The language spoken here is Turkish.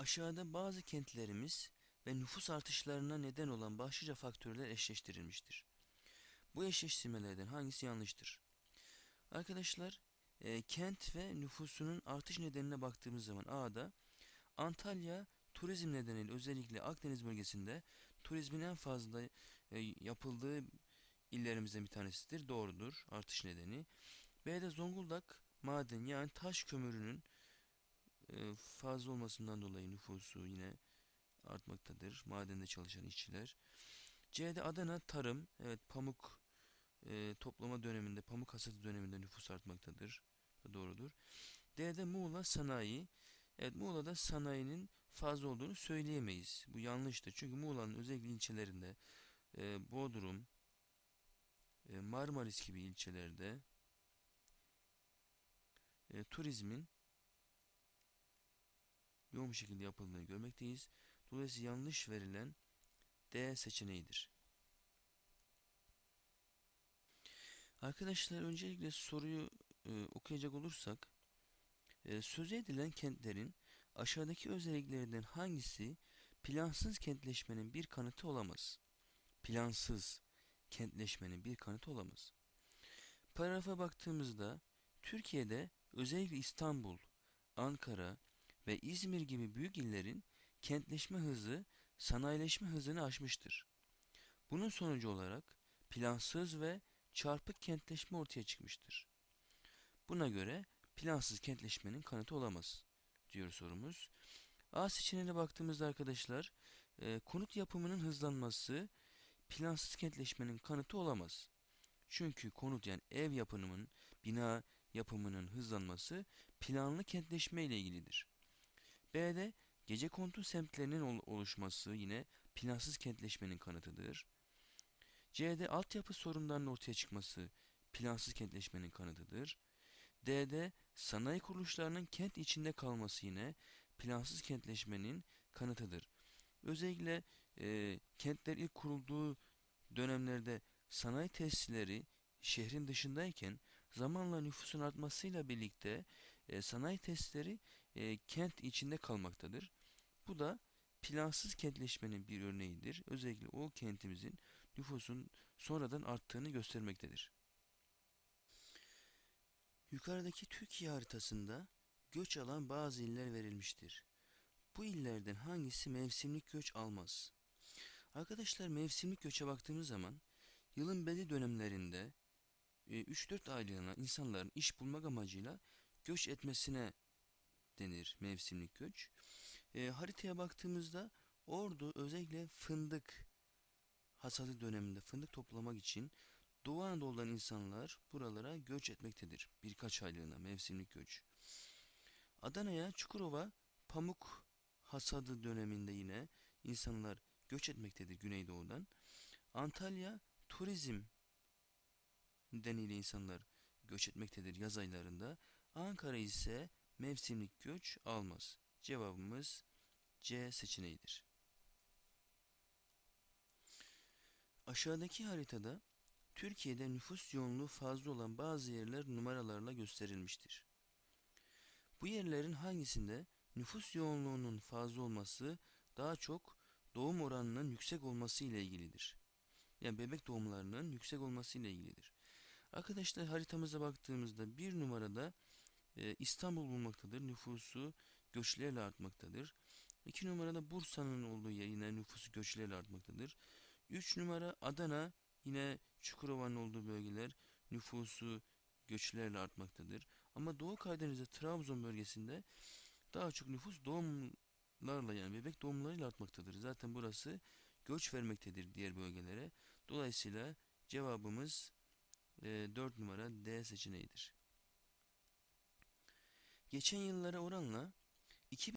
Aşağıda bazı kentlerimiz ve nüfus artışlarına neden olan başlıca faktörler eşleştirilmiştir. Bu eşleştirmelerden hangisi yanlıştır? Arkadaşlar, e, kent ve nüfusunun artış nedenine baktığımız zaman A'da Antalya turizm nedeniyle özellikle Akdeniz bölgesinde turizmin en fazla e, yapıldığı illerimizden bir tanesidir. Doğrudur artış nedeni. B'de Zonguldak maden yani taş kömürünün fazla olmasından dolayı nüfusu yine artmaktadır. Madende çalışan işçiler. C'de Adana tarım. Evet pamuk e, toplama döneminde, pamuk hasadı döneminde nüfus artmaktadır. Doğrudur. D'de Muğla sanayi. Evet Muğla'da sanayinin fazla olduğunu söyleyemeyiz. Bu yanlıştır. Çünkü Muğla'nın özellikle ilçelerinde e, Bodrum, e, Marmaris gibi ilçelerde e, turizmin yoğun bir şekilde yapıldığını görmekteyiz. Dolayısıyla yanlış verilen D seçeneğidir. Arkadaşlar öncelikle soruyu e, okuyacak olursak e, söz edilen kentlerin aşağıdaki özelliklerinden hangisi plansız kentleşmenin bir kanıtı olamaz? Plansız kentleşmenin bir kanıtı olamaz. Paragrafa baktığımızda Türkiye'de özellikle İstanbul, Ankara ve İzmir gibi büyük illerin kentleşme hızı sanayileşme hızını aşmıştır. Bunun sonucu olarak plansız ve çarpık kentleşme ortaya çıkmıştır. Buna göre plansız kentleşmenin kanıtı olamaz diyor sorumuz. A seçeneğine baktığımızda arkadaşlar e, konut yapımının hızlanması plansız kentleşmenin kanıtı olamaz. Çünkü konut yani ev yapımının, bina yapımının hızlanması planlı kentleşme ile ilgilidir. B'de gece kontu semtlerinin oluşması yine plansız kentleşmenin kanıtıdır. C'de altyapı sorunlarının ortaya çıkması plansız kentleşmenin kanıtıdır. D'de sanayi kuruluşlarının kent içinde kalması yine plansız kentleşmenin kanıtıdır. Özellikle e, kentler ilk kurulduğu dönemlerde sanayi tesisleri şehrin dışındayken zamanla nüfusun artmasıyla birlikte e, sanayi tesisleri e, kent içinde kalmaktadır. Bu da plansız kentleşmenin bir örneğidir. Özellikle o kentimizin nüfusun sonradan arttığını göstermektedir. Yukarıdaki Türkiye haritasında göç alan bazı iller verilmiştir. Bu illerden hangisi mevsimlik göç almaz? Arkadaşlar mevsimlik göçe baktığımız zaman yılın belli dönemlerinde 3-4 e, aylığına insanların iş bulmak amacıyla göç etmesine denir mevsimlik göç. E, haritaya baktığımızda Ordu özellikle fındık hasadı döneminde fındık toplamak için Doğu Anadolu'dan insanlar buralara göç etmektedir. Birkaç aylığına mevsimlik göç. Adana'ya Çukurova pamuk hasadı döneminde yine insanlar göç etmektedir Güneydoğu'dan. Antalya turizm nedeniyle insanlar göç etmektedir yaz aylarında. Ankara ise mevsimlik göç almaz. Cevabımız C seçeneğidir. Aşağıdaki haritada Türkiye'de nüfus yoğunluğu fazla olan bazı yerler numaralarla gösterilmiştir. Bu yerlerin hangisinde nüfus yoğunluğunun fazla olması daha çok doğum oranının yüksek olması ile ilgilidir. Yani bebek doğumlarının yüksek olması ile ilgilidir. Arkadaşlar haritamıza baktığımızda bir numarada e, İstanbul bulmaktadır. Nüfusu göçlerle artmaktadır. İki numarada Bursa'nın olduğu yer yine nüfusu göçlerle artmaktadır. Üç numara Adana yine Çukurova'nın olduğu bölgeler nüfusu göçlerle artmaktadır. Ama Doğu Karadeniz'de Trabzon bölgesinde daha çok nüfus doğumlarla yani bebek doğumlarıyla artmaktadır. Zaten burası göç vermektedir diğer bölgelere. Dolayısıyla cevabımız e, 4 numara D seçeneğidir. Geçen yıllara oranla 2000